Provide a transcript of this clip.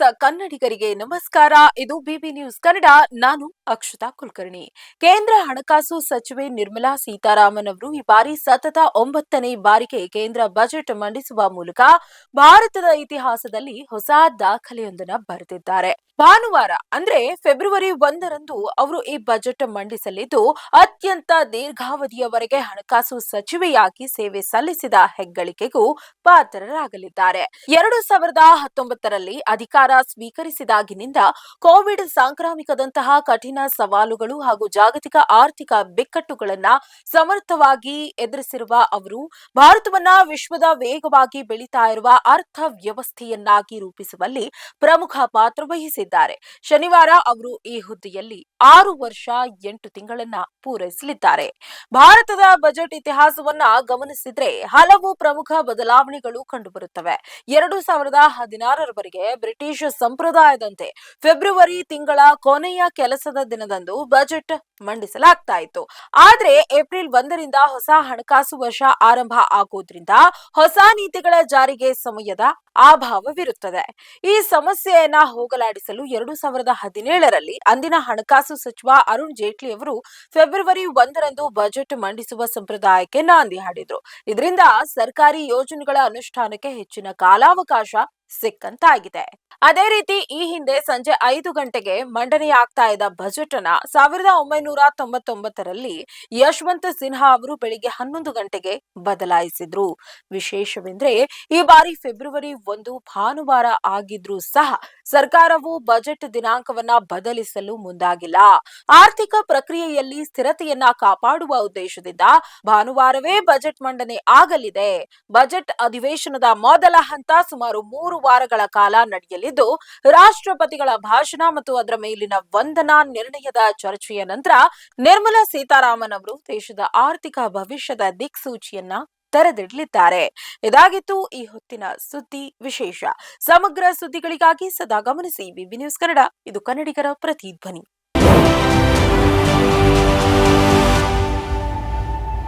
ಕನ್ನಡಿಗರಿಗೆ ನಮಸ್ಕಾರ. ಇದು ಬಿಬಿ ನ್ಯೂಸ್ ಕನ್ನಡ. ನಾನು ಅಕ್ಷತಾ ಕುಲಕರ್ಣಿ. ಕೇಂದ್ರ ಹಣಕಾಸು ಸಚಿವೆ ನಿರ್ಮಲಾ ಸೀತಾರಾಮನ್ ಅವರು ಈ ಬಾರಿ ಸತತ ಒಂಬತ್ತನೇ ಬಾರಿಗೆ ಕೇಂದ್ರ ಬಜೆಟ್ ಮಂಡಿಸುವ ಮೂಲಕ ಭಾರತದ ಇತಿಹಾಸದಲ್ಲಿ ಹೊಸ ದಾಖಲೆಯೊಂದನ್ನು ಬರೆದಿದ್ದಾರೆ. ಭಾನುವಾರ, ಅಂದ್ರೆ ಫೆಬ್ರವರಿ ಒಂದರಂದು ಅವರು ಈ ಬಜೆಟ್ ಮಂಡಿಸಲಿದ್ದು, ಅತ್ಯಂತ ದೀರ್ಘಾವಧಿಯವರೆಗೆ ಹಣಕಾಸು ಸಚಿವೆಯಾಗಿ ಸೇವೆ ಸಲ್ಲಿಸಿದ ಹೆಗ್ಗಳಿಕೆಗೂ ಪಾತ್ರರಾಗಲಿದ್ದಾರೆ. ಎರಡು ಸಾವಿರದ ಹತ್ತೊಂಬತ್ತರಲ್ಲಿ ಅಧಿಕಾರ ಸ್ವೀಕರಿಸಿದಾಗಿನಿಂದ ಕೋವಿಡ್ ಸಾಂಕ್ರಾಮಿಕದಂತಹ ಕಠಿಣ ಸವಾಲುಗಳು ಹಾಗೂ ಜಾಗತಿಕ ಆರ್ಥಿಕ ಬಿಕ್ಕಟ್ಟುಗಳನ್ನ ಸಮರ್ಥವಾಗಿ ಎದುರಿಸಿರುವ ಅವರು, ಭಾರತವನ್ನ ವಿಶ್ವದ ವೇಗವಾಗಿ ಬೆಳೀತಾ ಇರುವ ಅರ್ಥವ್ಯವಸ್ಥೆಯನ್ನಾಗಿ ರೂಪಿಸುವಲ್ಲಿ ಪ್ರಮುಖ ಪಾತ್ರ ವಹಿಸಿದ್ದಾರೆ. ಶನಿವಾರ ಅವರು ಈ ಹುದ್ದೆಯಲ್ಲಿ ಆರು ವರ್ಷ ಎಂಟು ತಿಂಗಳನ್ನ ಪೂರೈಸಲಿದ್ದಾರೆ. ಭಾರತದ ಬಜೆಟ್ ಇತಿಹಾಸವನ್ನ ಗಮನಿಸಿದ್ರೆ ಹಲವು ಪ್ರಮುಖ ಬದಲಾವಣೆಗಳು ಕಂಡುಬರುತ್ತವೆ. ಎರಡು ಸಾವಿರದ ಹದಿನಾರರವರೆಗೆ ಬ್ರಿಟಿಷ್ ಸಂಪ್ರದಾಯದಂತೆ ಫೆಬ್ರವರಿ ತಿಂಗಳ ಕೊನೆಯ ಕೆಲಸದ ದಿನದಂದು ಬಜೆಟ್ ಮಂಡಿಸಲಾಗ್ತಾ ಇತ್ತು ಆದ್ರೆ ಏಪ್ರಿಲ್ ಒಂದರಿಂದ ಹೊಸ ಹಣಕಾಸು ವರ್ಷ ಆರಂಭ ಆಗೋದ್ರಿಂದ ಹೊಸ ನೀತಿಗಳ ಜಾರಿಗೆ ಸಮಯದ ಅಭಾವವಿರುತ್ತದೆ. ಈ ಸಮಸ್ಯೆಯನ್ನ ಹೋಗಲಾಡಿಸಲು ಎರಡು ಸಾವಿರದ ಹದಿನೇಳರಲ್ಲಿ ಅಂದಿನ ಹಣಕಾಸು ಸಚಿವ ಅರುಣ್ ಜೇಟ್ಲಿ ಅವರು ಫೆಬ್ರವರಿ ಒಂದರಂದು ಬಜೆಟ್ ಮಂಡಿಸುವ ಸಂಪ್ರದಾಯಕ್ಕೆ ನಾಂದಿ ಹಾಡಿದ್ರು. ಇದರಿಂದ ಸರ್ಕಾರಿ ಯೋಜನೆಗಳ ಅನುಷ್ಠಾನಕ್ಕೆ ಹೆಚ್ಚಿನ ಕಾಲಾವಕಾಶ ಸಿಕ್ಕಂತಾಗಿದೆ. ಅದೇ ರೀತಿ ಈ ಹಿಂದೆ ಸಂಜೆ ಐದು ಗಂಟೆಗೆ ಮಂಡನೆಯಾಗ್ತಾ ಇದ್ದ ಬಜೆಟ್ ಅನ್ನ ಸಾವಿರದ ಒಂಬೈನೂರ ತೊಂಬತ್ತೊಂಬತ್ತರಲ್ಲಿ ಯಶವಂತ ಸಿನ್ಹಾ ಅವರು ಬೆಳಿಗ್ಗೆ ಹನ್ನೊಂದು ಗಂಟೆಗೆ ಬದಲಾಯಿಸಿದ್ರು. ವಿಶೇಷವೆಂದ್ರೆ ಈ ಬಾರಿ ಫೆಬ್ರವರಿ ಒಂದು ಭಾನುವಾರ ಆಗಿದ್ರೂ ಸಹ ಸರ್ಕಾರವು ಬಜೆಟ್ ದಿನಾಂಕವನ್ನ ಬದಲಿಸಲು ಮುಂದಾಗಿಲ್ಲ. ಆರ್ಥಿಕ ಪ್ರಕ್ರಿಯೆಯಲ್ಲಿ ಸ್ಥಿರತೆಯನ್ನ ಕಾಪಾಡುವ ಉದ್ದೇಶದಿಂದ ಭಾನುವಾರವೇ ಬಜೆಟ್ ಮಂಡನೆ ಆಗಲಿದೆ. ಬಜೆಟ್ ಅಧಿವೇಶನದ ಮೊದಲ ಹಂತ ಸುಮಾರು ಮೂರು ವಾರಗಳ ಕಾಲ ನಡೆಯಲಿದ್ದು ರಾಷ್ಟ್ರಪತಿಗಳ ಭಾಷಣ ಮತ್ತು ಅದರ ಮೇಲಿನ ವಂದನಾ ನಿರ್ಣಯದ ಚರ್ಚೆಯ ನಂತರ ನಿರ್ಮಲಾ ಸೀತಾರಾಮನ್ ಅವರು ದೇಶದ ಆರ್ಥಿಕ ಭವಿಷ್ಯದ ದಿಕ್ಸೂಚಿಯನ್ನ ತೆರೆದಿಡಲಿದ್ದಾರೆ. ಇದಾಗಿತ್ತು ಈ ಹೊತ್ತಿನ ಸುದ್ದಿ ವಿಶೇಷ. ಸಮಗ್ರ ಸುದ್ದಿಗಳಿಗಾಗಿ ಸದಾ ಗಮನಿಸಿ ಬಿಬಿ ನ್ಯೂಸ್ ಕನ್ನಡ, ಇದು ಕನ್ನಡಿಗರ ಪ್ರತಿಧ್ವನಿ.